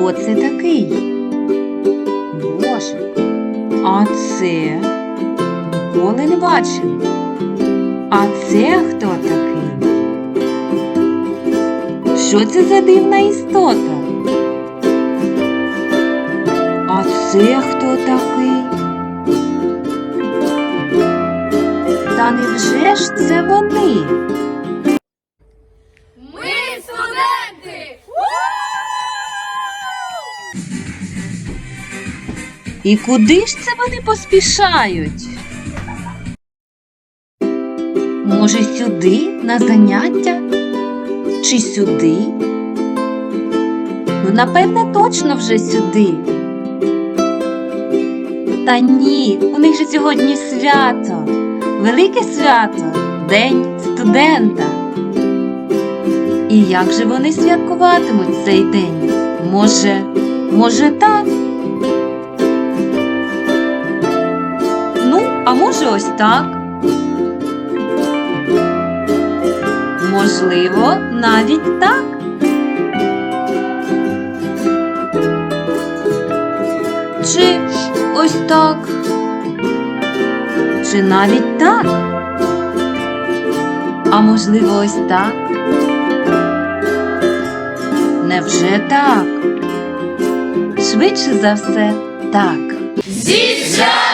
Хто це такий? Боже, а це ніколи не бачив. А це хто такий? Що це за дивна істота? А це хто такий? Та невже ж це вона? І куди ж це вони поспішають? Може, сюди на заняття? Чи сюди? Ну, напевне, точно вже сюди. Та ні, у них же сьогодні свято, велике свято, День студента. І як же вони святкуватимуть цей день? Може, може так? Ну, а може ось так? Можливо, навіть так. Чи ось так? Чи навіть так? А можливо, ось так? Невже так? Швидше за все, так. Зіжджа!